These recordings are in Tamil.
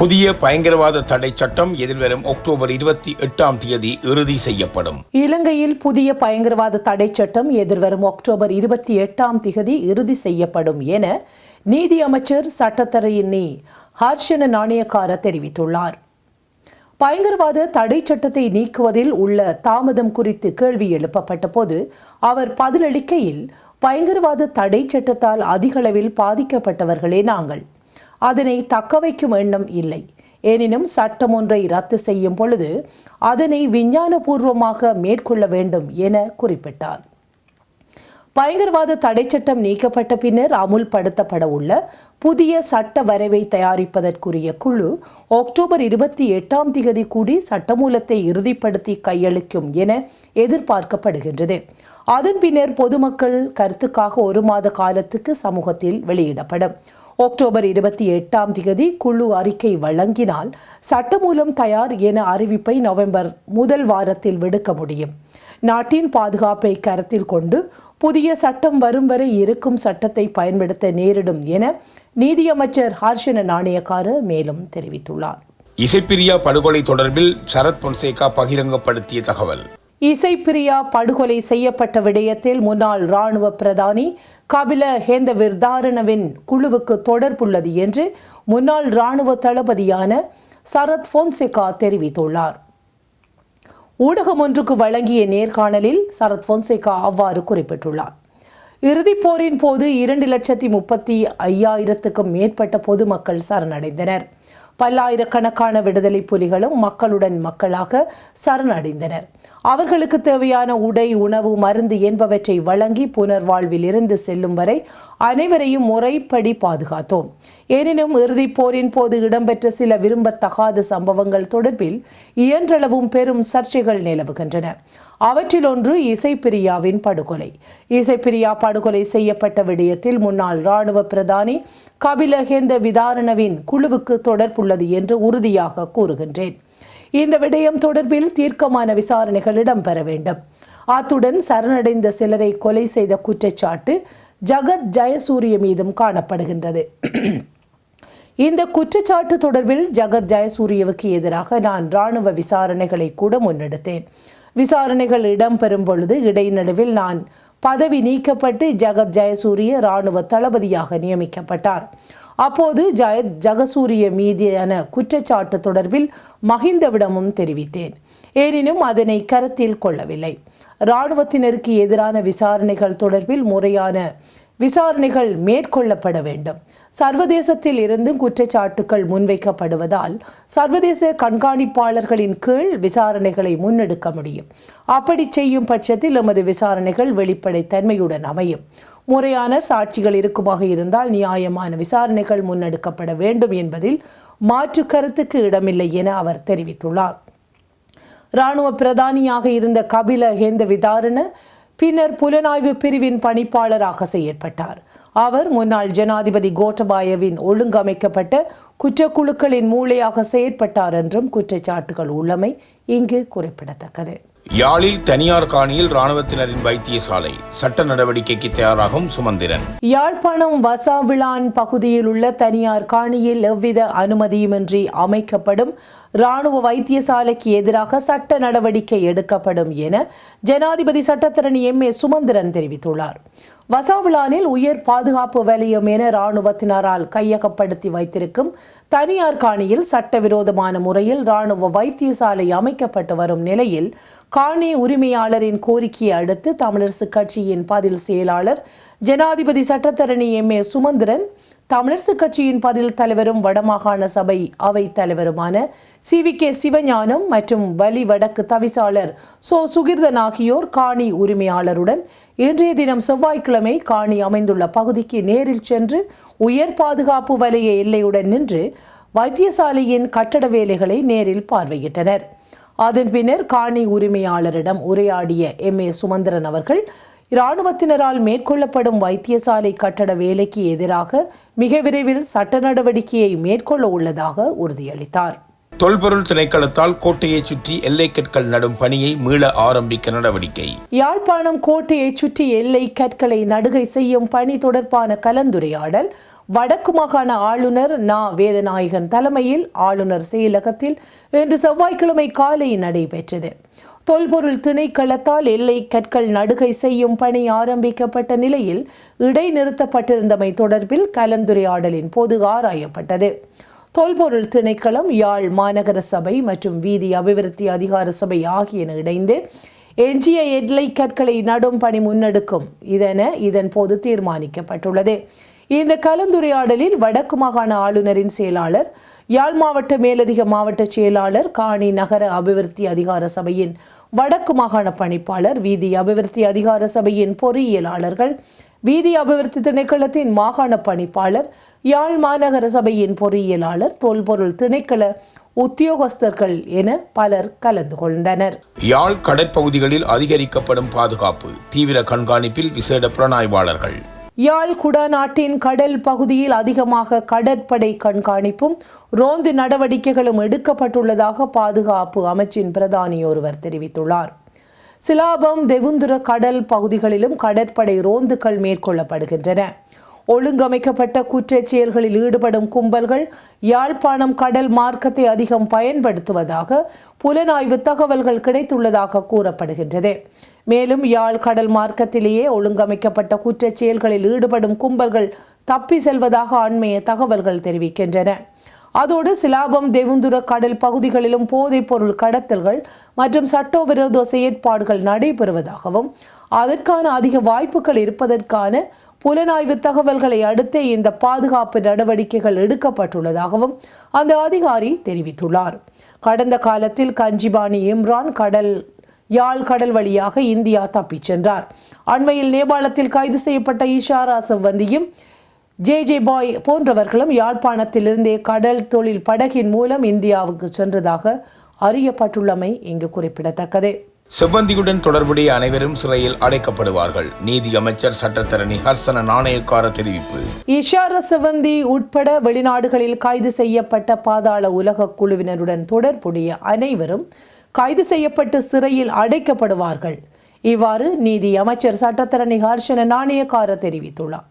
புதிய பயங்கரவாத தடை சட்டம் எதிர்வரும் அக்டோபர் இருபத்தி எட்டாம் தேதி இறுதி செய்யப்படும். இலங்கையில் புதிய பயங்கரவாத தடை சட்டம் எதிர்வரும் அக்டோபர் இருபத்தி எட்டாம் தேதி இறுதி செய்யப்படும் என நீதி அமைச்சர் சட்டத்தரையினி ஹர்ஷன நாணயக்கார தெரிவித்துள்ளார். பயங்கரவாத தடை சட்டத்தை நீக்குவதில் உள்ள தாமதம் குறித்து கேள்வி எழுப்பப்பட்ட போது அவர் பதிலளிக்கையில் பயங்கரவாத தடை சட்டத்தால் அதிகளவில் பாதிக்கப்பட்டவர்களே நாங்கள். அதனை தக்கவைக்கும் எண்ணம் இல்லை. எனினும் சட்டம் ஒன்றை ரத்து செய்யும் பொழுது அதனை விஞ்ஞானபூர்வமாக மேற்கொள்ள வேண்டும் என குறிப்பிட்டார். பயங்கரவாத தடை சட்டம் நீக்கப்பட்ட பின்னர் அமுல்படுத்தப்பட உள்ள புதிய சட்ட வரைவை தயாரிப்பதற்குரிய குழு அக்டோபர் இருபத்தி எட்டாம் திகதி கூடி சட்டமூலத்தை இறுதிப்படுத்தி கையளிக்கும் என எதிர்பார்க்கப்படுகின்றது. அதன் பின்னர் பொதுமக்கள் கருத்துக்காக ஒரு மாத காலத்துக்கு சமூகத்தில் வெளியிடப்படும். அக்டோபர் இருபத்தி எட்டாம் திகதி குழு அறிக்கை வழங்கினால் சட்டமூலம் தயார் என அறிவிப்பை நவம்பர் முதல் வாரத்தில் விடுக்க முடியும். நாட்டின் பாதுகாப்பை கருத்தில் கொண்டு புதிய சட்டம் வரும் வரை இருக்கும் சட்டத்தை பயன்படுத்த நேரிடும் என நீதியமைச்சர் ஹர்ஷன நாணயக்காரு மேலும் தெரிவித்துள்ளார். இசைப்பிரியா படுகொலை தொடர்பில் சரத் பொன்சேகா பகிரங்கப்படுத்திய தகவல். இசைப்பிரியா படுகொலை செய்யப்பட்ட விடயத்தில் முன்னாள் இராணுவ பிரதானி கபில ஹேந்த விர்தாரணவின் குழுவுக்கு தொடர்புள்ளது என்று முன்னாள் இராணுவ தளபதியான சரத் பொன்சேகா தெரிவித்துள்ளார். ஊடகம் ஒன்றுக்கு வழங்கிய நேர்காணலில் சரத் பொன்சேகா அவ்வாறு குறிப்பிட்டுள்ளார். இறுதிப் போரின் போது இரண்டு லட்சத்தி முப்பத்தி ஐயாயிரத்துக்கும் மேற்பட்ட பொதுமக்கள் சரணடைந்தனர். பல்லாயிரக்கணக்கான விடுதலை புலிகளும் மக்களுடன் மக்களாக சரணடைந்தனர். அவர்களுக்கு தேவையான உடை உணவு மருந்து என்பவற்றை வழங்கி புனர்வாழ்வில் இருந்து செல்லும் வரை அனைவரையும் முறைப்படி பாதுகாத்தோம். எனினும் இறுதிப் போரின் போது இடம்பெற்ற சில விரும்பத்தகாத சம்பவங்கள் தொடர்பில் இயன்றளவும் பெரும் சர்ச்சைகள் நிலவுகின்றன. அவற்றில் ஒன்று இசைப்பிரியாவின் படுகொலை. இசைப்பிரியா படுகொலை செய்யப்பட்ட விடயத்தில் முன்னாள் ராணுவ பிரதானி கபிலஹேந்த விதாரணவின் குழுவுக்கு தொடர்புள்ளது என்று உறுதியாக கூறுகின்றேன். இந்த விடயம் தொடர்பில் தீர்க்கமான விசாரணைகள் இடம்பெற வேண்டும். அத்துடன் சரணடைந்த சிலரை கொலை செய்த குற்றச்சாட்டு ஜகத் ஜெயசூரிய மீதும் காணப்படுகின்றது. இந்த குற்றச்சாட்டு தொடர்பில் ஜகத் ஜெயசூரியவுக்கு எதிராக நான் ராணுவ விசாரணைகளை கூட முன்னெடுத்தேன். விசாரணைகள் இடம்பெறும் பொழுது இடைநடுவில் நான் பதவி நீக்கப்பட்டு ஜகத் ஜெயசூரிய ராணுவ தளபதியாக நியமிக்கப்பட்டார். அப்போது ஜெய ஜகசூரிய மீதியான குற்றச்சாட்டு தொடர்பில் மஹிந்தவிடமும் தெரிவித்தேன். எனினும் அதனை கருத்தில் கொள்ளவில்லை. இராணுவத்தினருக்கு எதிரான விசாரணைகள் தொடர்பில் முறையான விசாரணைகள் மேற்கொள்ளப்பட வேண்டும். சர்வதேசத்தில் இருந்தும் குற்றச்சாட்டுகள் முன்வைக்கப்படுவதால் சர்வதேச கண்காணிப்பாளர்களின் கீழ் விசாரணைகளை முன்னெடுக்க முடியும். அப்படி செய்யும் பட்சத்தில் எமது விசாரணைகள் வெளிப்படைத்தன்மையுடன் அமையும். முறையான சாட்சிகள் இருக்குமாக இருந்தால் நியாயமான விசாரணைகள் முன்னெடுக்கப்பட வேண்டும் என்பதில் மாற்று கருத்துக்கு இடமில்லை என அவர் தெரிவித்துள்ளார். இராணுவ பிரதானியாக இருந்த கபில ஹேந்த விதாரண பின்னர் புலனாய்வு பிரிவின் பணிப்பாளராக செயற்பட்டார். அவர் முன்னாள் ஜனாதிபதி கோட்டபாயவின் ஒழுங்கமைக்கப்பட்ட குற்றக்குழுக்களின் மூளையாக செயற்பட்டார் என்றும் குற்றச்சாட்டுகள் உள்ளமை இங்கு குறிப்பிடத்தக்கது. யாழில் தனியார் காணியில் ராணுவத்தினரின் வைத்தியசாலை. சட்ட நடவடிக்கைக்கு தயாராகும் சுமந்திரன். யாழ்ப்பாணம் வசாவிளான் பகுதியில் உள்ள தனியார் காணியில் எவ்வித அனுமதியுமின்றி அமைக்கப்படும் ராணுவ வைத்தியசாலைக்கு எதிராக சட்ட நடவடிக்கை எடுக்கப்படும் என ஜனாதிபதி சட்டத்தரணி எம் ஏ சுமந்திரன் தெரிவித்துள்ளார். வசாவிலானில் உயர் பாதுகாப்பு வலயம் என இராணுவத்தினரால் கையகப்படுத்தி வைத்திருக்கும் தனியார் காணியில் சட்டவிரோதமான முறையில் ராணுவ வைத்தியசாலை அமைக்கப்பட்டு வரும் நிலையில் காணி உரிமையாளரின் கோரிக்கையை அடுத்து தமிழரசு கட்சியின் பதில் செயலாளர் ஜனாதிபதி சட்டத்தரணி எம் ஏ சுமந்திரன் தமிழரசு கட்சியின் பதில் தலைவரும் வடமாகாண சபை அவை தலைவருமான சி வி கே சிவஞானம் மற்றும் வலி வடக்கு தவிசாளர் சோ சுகிர்தன் ஆகியோர் காணி உரிமையாளருடன் இன்றைய தினம் செவ்வாய்க்கிழமை காணி அமைந்துள்ள பகுதிக்கு நேரில் சென்று உயர் பாதுகாப்பு வலய எல்லையுடன் நின்று வைத்தியசாலையின் கட்டட வேலைகளை நேரில் பார்வையிட்டனர். அதன் பின்னர் காணி உரிமையாளரிடம் உரையாடிய எம். ஏ. சுமந்திரன் அவர்கள் இராணுவத்தினரால் மேற்கொள்ளப்படும் வைத்தியசாலை கட்டட வேலைக்கு எதிராக மிக விரைவில் சட்ட நடவடிக்கையை மேற்கொள்ள உள்ளதாக உறுதியளித்தார். தொல்பொருள் திணைக்களத்தால் கோட்டையை சுற்றி எல்லை கற்கள் நடும் பணியை மீள ஆரம்பிக்க நடவடிக்கை. யாழ்ப்பாணம் கோட்டையை சுற்றி எல்லை கற்களை நடுகை செய்யும் பணி தொடர்பான கலந்துரையாடல் வடக்கு மாகாண ஆளுநர் நா. வேதநாயகன் தலைமையில் ஆளுநர் செயலகத்தில் இன்று செவ்வாய்க்கிழமை காலை நடைபெற்றது. தொல்பொருள் திணைக்களத்தால் எல்லை கற்கள் நடுகை செய்யும் பணி ஆரம்பிக்கப்பட்ட நிலையில் இடைநிறுத்தப்பட்டிருந்தமை தொடர்பில் கலந்துரையாடலின் போது ஆராயப்பட்டது. தொல்பொருள் திணைக்களம் யாழ் மாநகர சபை மற்றும் வீதி அபிவிருத்தி அதிகார சபை ஆகியன இணைந்து எஞ்சிய எல்லை கற்களை நடும் பணி முன்னெடுக்கும் இதென இதன் போது தீர்மானிக்கப்பட்டுள்ளது. இந்த கலந்துரையாடலில் வடக்கு மாகாண ஆளுநரின் செயலாளர் யாழ் மாவட்ட மேலதிக மாவட்ட செயலாளர் காணி நகர அபிவிருத்தி அதிகார சபையின் வடக்கு மாகாண பணிப்பாளர் வீதி அபிவிருத்தி அதிகார சபையின் பொறியியலாளர்கள் வீதி அபிவிருத்தி திணைக்களத்தின் மாகாண பணிப்பாளர் யாழ் மாநகர சபையின் பொறியியலாளர் தொல்பொருள் திணைக்கள உத்தியோகஸ்தர்கள் என பலர் கலந்து கொண்டனர். யாழ் கடற்பகுதிகளில் அதிகரிக்கப்படும் பாதுகாப்பு தீவிர கண்காணிப்பில் விசேட புலனாய்வாளர்கள். யாழ் குடாநாட்டின் கடல் பகுதியில் அதிகமாக கடற்படை கண்காணிப்பும் ரோந்து நடவடிக்கைகளும் எடுக்கப்பட்டுள்ளதாக பாதுகாப்பு அமைச்சின் பிரதானி ஒருவர் தெரிவித்துள்ளார். சிலாபம் தெவுந்துர கடல் பகுதிகளிலும் கடற்படை ரோந்துகள் மேற்கொள்ளப்படுகின்றன. ஒழுங்கமைக்கப்பட்ட குற்றச் செயல்களில் ஈடுபடும் கும்பல்கள் யாழ்ப்பாணம் கடல் மார்க்கத்தை அதிகம் பயன்படுத்துவதாக புலனாய்வு தகவல்கள் கிடைத்துள்ளதாக கூறப்படுகின்றது. மேலும் யாழ் கடல் மார்க்கத்திலேயே ஒழுங்கமைக்கப்பட்ட குற்றச் செயல்களில் ஈடுபடும் கும்பல்கள் தப்பி செல்வதாக அண்மைய தகவல்கள் தெரிவிக்கின்றன. அதோடு சிலாபம் தெவுந்துர கடல் பகுதிகளிலும் போதைப் பொருள் கடத்தல்கள் மற்றும் சட்டவிரோத செயற்பாடுகள் நடைபெறுவதாகவும் அதற்கான அதிக வாய்ப்புகள் இருப்பதற்கான புலனாய்வு தகவல்களை அடுத்தே இந்த பாதுகாப்பு நடவடிக்கைகள் எடுக்கப்பட்டுள்ளதாகவும் அந்த அதிகாரி தெரிவித்துள்ளார். கடந்த காலத்தில் கஞ்சிபாணி இம்ரான் கடல் யாழ் கடல் வழியாக இந்தியா தப்பிச் சென்றார். அண்மையில் நேபாளத்தில் கைது செய்யப்பட்ட ஈஷாரா செவ்வந்தியும் ஜே ஜே பாய் போன்றவர்களும் யாழ்ப்பாணத்திலிருந்தே கடல் தொழில் படகின் மூலம் இந்தியாவுக்கு சென்றதாக அறியப்பட்டுள்ளமை இங்கு குறிப்பிடத்தக்கது. செவ்வந்தியுடன் தொடர்புடைய அனைவரும் சிறையில் அடைக்கப்படுவார்கள். நீதி அமைச்சர் சட்டத்தரணி ஹர்சன நாணயக்கார தெரிவிப்பு. இஷார செவ்வந்தி உட்பட வெளிநாடுகளில் கைது செய்யப்பட்ட பாதாள உலக குழுவினருடன் தொடர்புடைய அனைவரும் கைது செய்யப்பட்டு சிறையில் அடைக்கப்படுவார்கள். இவ்வாறு நீதி அமைச்சர் சட்டத்தரணி ஹர்ஷன நாணயக்கார தெரிவித்துள்ளார்.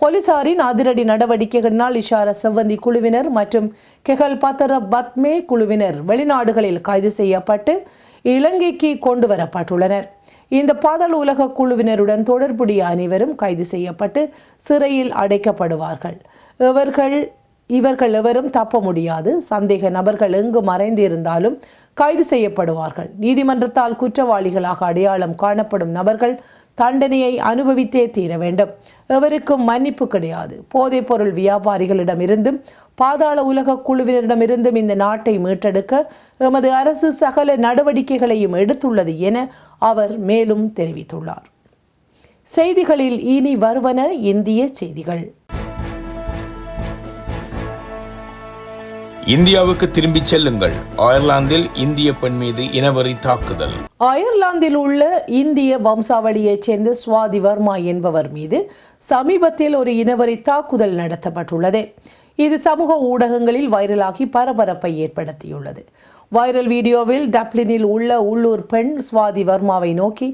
போலீசாரின் அதிரடி நடவடிக்கைகளினால் இஷார செவ்வந்தி குழுவினர் மற்றும் கெகல் பத்தர பத்மே குழுவினர் வெளிநாடுகளில் கைது செய்யப்பட்டு இலங்கைக்கு கொண்டு வரப்பட்டுள்ளனர். இந்த பாதாள உலக குழுவினருடன் தொடர்புடைய அனைவரும் கைது செய்யப்பட்டு சிறையில் அடைக்கப்படுவார்கள். இவர்கள் இவர்கள் எவரும் தப்ப முடியாது. சந்தேக நபர்கள் எங்கு மறைந்திருந்தாலும் கைது செய்யப்படுவார்கள். நீதிமன்றத்தால் குற்றவாளிகளாக அடையாளம் காணப்படும் நபர்கள் தண்டனையை அனுபவித்தே தீர வேண்டும். எவருக்கும் மன்னிப்பு கிடையாது. போதைப் பொருள் வியாபாரிகளிடமிருந்தும் பாதாள உலக குழுவினரிடமிருந்தும் இந்த நாட்டை மீட்டெடுக்க எமது அரசு சகல நடவடிக்கைகளையும் எடுத்துள்ளது என அவர் மேலும் தெரிவித்துள்ளார். செய்திகளில் இனி வருவன இந்திய செய்திகள். இந்தியாவுக்கு திரும்பிச் செல்லுங்கள். அயர்லாந்தில் இந்திய பெண் மீது இனவரி தாக்குதல். அயர்லாந்தில் உள்ள இந்திய வம்சாவளியைச் சேர்ந்த சுவாதி வர்மா என்பவர் மீது சமீபத்தில் ஒரு இனவரி தாக்குதல் நடத்தப்பட்டுள்ளது. இது சமூக ஊடகங்களில் வைரலாகி பரபரப்பை ஏற்படுத்தியுள்ளது. வைரல் வீடியோவில் டப்ளினில் உள்ள உள்ளூர் பெண் சுவாதி வர்மாவை நோக்கி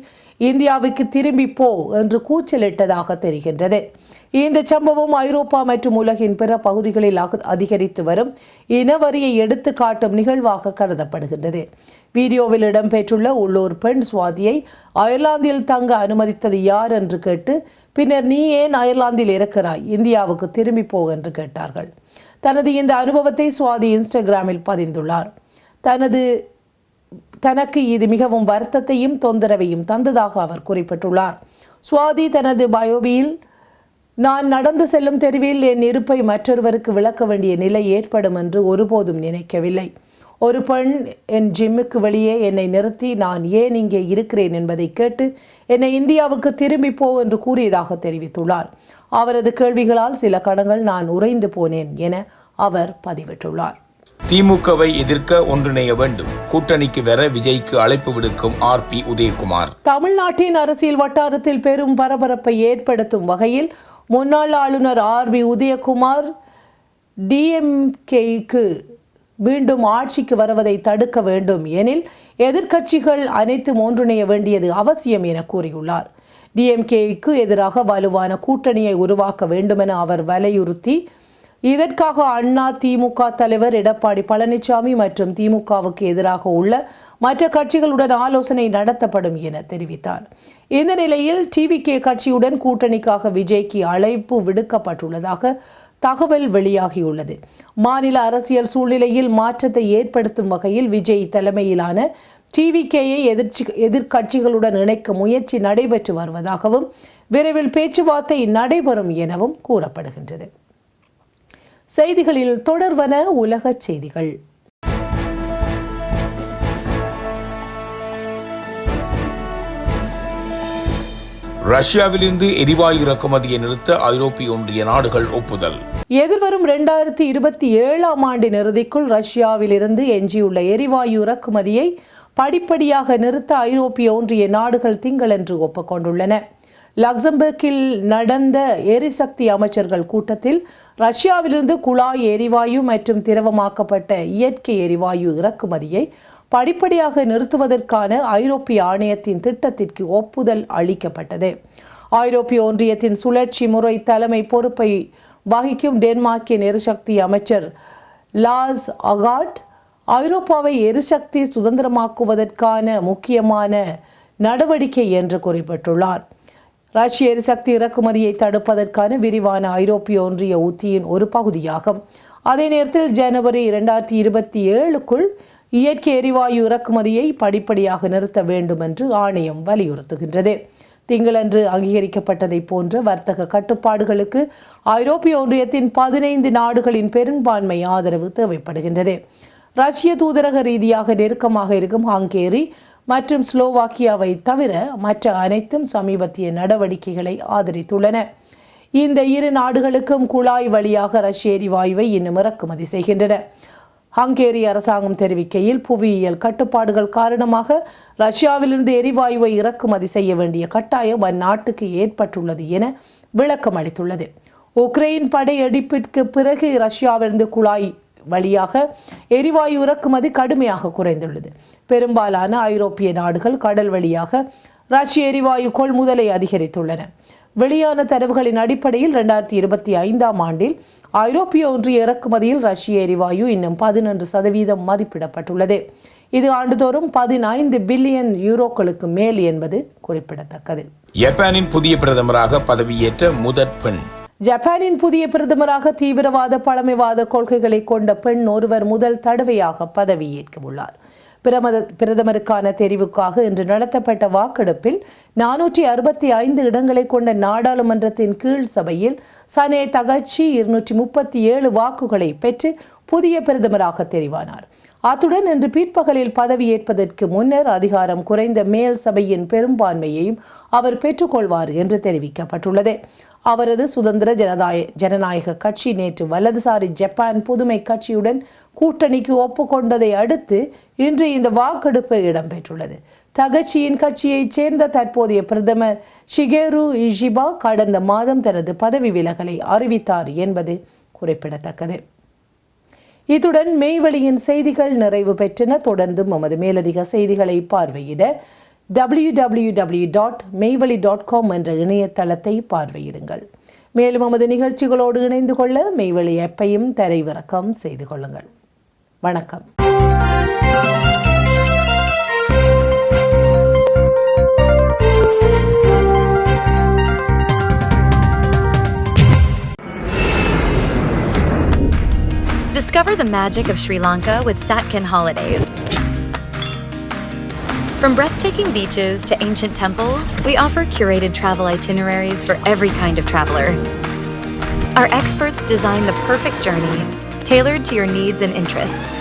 இந்தியாவுக்கு திரும்பி போ என்று கூச்சலிட்டதாக தெரிகின்றது. இந்த சம்பவம் ஐரோப்பா மற்றும் உலகின் பிற பகுதிகளில் அதிகரித்து வரும் இனவரியை எடுத்து காட்டும் நிகழ்வாக கருதப்படுகின்றது. வீடியோவில் இடம்பெற்றுள்ள உள்ளூர் பெண் சுவாதியை அயர்லாந்தில் தங்க அனுமதித்தது யார் என்று கேட்டு பின்னர் நீ ஏன் அயர்லாந்தில் இருக்கிறாய் இந்தியாவுக்கு திரும்பி போ என்று கேட்டார்கள். தனது இந்த அனுபவத்தை சுவாதி இன்ஸ்டாகிராமில் பதிந்துள்ளார். தனது தனக்கு இது மிகவும் வருத்தத்தையும் தொந்தரவையும் தந்ததாக அவர் குறிப்பிட்டுள்ளார். சுவாதி தனது பயோபியில் நான் நடந்து செல்லும் தெருவில் என் இருப்பை மற்றொருவருக்கு விளக்க வேண்டிய நிலை ஏற்படும் என்று ஒருபோதும் நினைக்கவில்லை. ஒரு பெண் என் ஜிம்முக்கு வெளியே என்னை நிறுத்தி நான் ஏன் இங்கே இருக்கிறேன்? என்பதை கேட்டு என்னை இந்தியாவுக்கு திரும்பி போ என்று கூறியதாக தெரிவித்துள்ளார். அவரது கேள்விகளால் சில கணங்கள் நான் உறைந்து போனேன் என அவர் பதிவிட்டுள்ளார். திமுகவை எதிர்க்க ஒன்றிணைய வேண்டும். கூட்டணிக்கு வர விஜய்க்கு அழைப்பு விடுக்கும் ஆர். பி. உதயகுமார். தமிழ்நாட்டின் அரசியல் வட்டாரத்தில் பெரும் பரபரப்பை ஏற்படுத்தும் வகையில் முன்னாள் ஆளுநர் ஆர் பி உதயகுமார் டிஎம்கேக்கு மீண்டும் ஆட்சிக்கு வருவதை தடுக்க வேண்டும் எனில் எதிர்க்கட்சிகள் அனைத்தும் ஒன்றிணைய வேண்டியது அவசியம் என கூறியுள்ளார். டிஎம்கேக்கு எதிராக வலுவான கூட்டணியை உருவாக்க வேண்டுமென அவர் வலியுறுத்தி இதற்காக அண்ணா திமுக தலைவர் எடப்பாடி பழனிசாமி மற்றும் திமுகவுக்கு எதிராக உள்ள மற்ற கட்சிகளுடன் ஆலோசனை நடத்தப்படும் என தெரிவித்தார். இந்த நிலையில் டிவிகே கட்சியுடன் கூட்டணிக்காக விஜய்க்கு அழைப்பு விடுக்கப்பட்டுள்ளதாக தகவல் வெளியாகியுள்ளது. மாநில அரசியல் சூழ்நிலையில் மாற்றத்தை ஏற்படுத்தும் வகையில் விஜய் தலைமையிலான டிவிகேயை எதிர்ச்சி எதிர்க்கட்சிகளுடன் இணைக்க முயற்சி நடைபெற்று வருவதாகவும் விரைவில் பேச்சுவார்த்தை நடைபெறும் எனவும் கூறப்படுகின்றது. செய்திகளில் தொடர்வன உலக செய்திகள். ரஷ்யாவிலிருந்து எரிவாயு இறக்குமதியை நிறுத்த ஐரோப்பிய ஒன்றிய நாடுகள் ஒப்புதல். எதிர்வரும் இரண்டாயிரத்தி இருபத்தி ஏழாம் ஆண்டின் இறுதிக்குள் ரஷ்யாவிலிருந்து எஞ்சியுள்ள எரிவாயு இறக்குமதியை படிப்படியாக நிறுத்த ஐரோப்பிய ஒன்றிய நாடுகள் திங்களன்று ஒப்புக்கொண்டுள்ளன. லக்சம்பர்கில் நடந்த எரிசக்தி அமைச்சர்கள் கூட்டத்தில் ரஷ்யாவிலிருந்து குழாய் எரிவாயு மற்றும் திரவமாக்கப்பட்ட இயற்கை எரிவாயு இறக்குமதியை படிப்படியாக நிறுத்துவதற்கான ஐரோப்பிய ஆணையத்தின் திட்டத்திற்கு ஒப்புதல் அளிக்கப்பட்டது. ஐரோப்பிய ஒன்றியத்தின் சுழற்சி முறை தலைமை பொறுப்பை வகிக்கும் டென்மார்க்கின் எரிசக்தி அமைச்சர் லாஸ் அகாட் ஐரோப்பாவை எரிசக்தி சுதந்திரமாக்குவதற்கான முக்கியமான நடவடிக்கை என்று குறிப்பிட்டுள்ளார். ரஷ்ய எரிசக்தி இறக்குமதியை தடுப்பதற்கான விரிவான ஐரோப்பிய ஒன்றிய உத்தியின் ஒரு பகுதியாகும். அதே நேரத்தில் ஜனவரி இரண்டாயிரத்தி இருபத்தி ஏழுக்குள் இயற்கை எரிவாயு இறக்குமதியை படிப்படியாக நிறுத்த வேண்டும் என்று ஆணையம் வலியுறுத்துகின்றது. திங்களன்று அங்கீகரிக்கப்பட்டதை போன்ற வர்த்தக கட்டுப்பாடுகளுக்கு ஐரோப்பிய ஒன்றியத்தின் பதினைந்து நாடுகளின் பெரும்பான்மை ஆதரவு தேவைப்படுகின்றது. ரஷ்ய தூதரக ரீதியாக நெருக்கமாக இருக்கும் ஹங்கேரி மற்றும் ஸ்லோவாக்கியாவை தவிர மற்ற அனைத்தும் சமீபத்திய நடவடிக்கைகளை ஆதரித்துள்ளன. இந்த இரு நாடுகளுக்கும் குழாய் வழியாக ரஷ்ய எரிவாயுவை இன்னும் இறக்குமதி செய்கின்றன. ஹங்கேரி அரசாங்கம் தெரிவிக்கையில் புவியியல் கட்டுப்பாடுகள் காரணமாக ரஷ்யாவிலிருந்து எரிவாயுவை இறக்குமதி செய்ய வேண்டிய கட்டாயம் அந்நாட்டுக்கு ஏற்பட்டுள்ளது என விளக்கம் அளித்துள்ளது. உக்ரைன் படையெடுப்பிற்கு பிறகு ரஷ்யாவிலிருந்து குழாய் வழியாக எரிவாயு இறக்குமதி கடுமையாக குறைந்துள்ளது. பெரும்பாலான ஐரோப்பிய நாடுகள் கடல் வழியாக ரஷ்ய எரிவாயு கொள்முதலை அதிகரித்துள்ளன. வெளியான தரவுகளின் அடிப்படையில் இரண்டாயிரத்தி இருபத்தி ஐந்தாம் ஆண்டில் ஐரோப்பிய ஒன்றிய இறக்குமதியில் ரஷ்ய எரிவாயு இன்னும் பதினொன்று சதவீதம் மதிப்பிடப்பட்டுள்ளது. இது ஆண்டுதோறும் பதினைந்து பில்லியன் யூரோக்களுக்கு மேல் என்பது குறிப்பிடத்தக்கது. ஜப்பானின் புதிய பிரதமராக பதவியேற்ற முதற் பெண். ஜப்பானின் புதிய பிரதமராக தீவிரவாத பழமைவாத கொள்கைகளை கொண்ட பெண் ஒருவர் முதல் தடவையாக பதவியேற்க உள்ளார் பிரமத பிரதமருக்கான தெரிவுக்காக இன்று நடத்தப்பட்ட வாக்கெடுப்பில் நானூற்றி அறுபத்தி ஐந்து இடங்களை கொண்ட நாடாளுமன்றத்தின் கீழ் சபையில் சனே தகச்சி இருநூற்றி முப்பத்தி ஏழு வாக்குகளை பெற்று புதிய பிரதமராக தெரிவானார். அத்துடன் இன்று பிற்பகலில் பதவியேற்பதற்கு முன்னர் அதிகாரம் குறைந்த மேல் சபையின் பெரும்பான்மையையும் அவர் பெற்றுக்கொள்வார் என்று தெரிவிக்கப்பட்டுள்ளது. அவரது சுதந்திர ஜனதாய ஜனநாயக கட்சி நேற்று வலதுசாரி ஜப்பான் புதுமை கட்சியுடன் கூட்டணிக்கு ஒப்புக்கொண்டதை அடுத்து இன்று இந்த வாக்கெடுப்பு இடம்பெற்றுள்ளது. தகச்சியின் கட்சியைச் சேர்ந்த தற்போதைய பிரதமர் ஷிகேரு இஷிபா கடந்த மாதம் தனது பதவி விலகலை அறிவித்தார் என்பது குறிப்பிடத்தக்கது. இத்துடன் மெய்வெளியின் செய்திகள் நிறைவு பெற்றன. தொடர்ந்து நமது மேலதிக செய்திகளை பார்வையிட W W W dot Meivazhi dot com என்ற இணையதளத்தை பார்வையிடுங்கள். மேலும் நமது நிகழ்ச்சிகளோடு இணைந்து கொள்ள மெய்வழி எப்பையும் தரைவிறக்கம் செய்து கொள்ளுங்கள். வணக்கம். Discover the magic of Sri Lanka with Satkin Holidays. From breathtaking beaches to ancient temples, we offer curated travel itineraries for every kind of traveler. Our experts design the perfect journey, tailored to your needs and interests,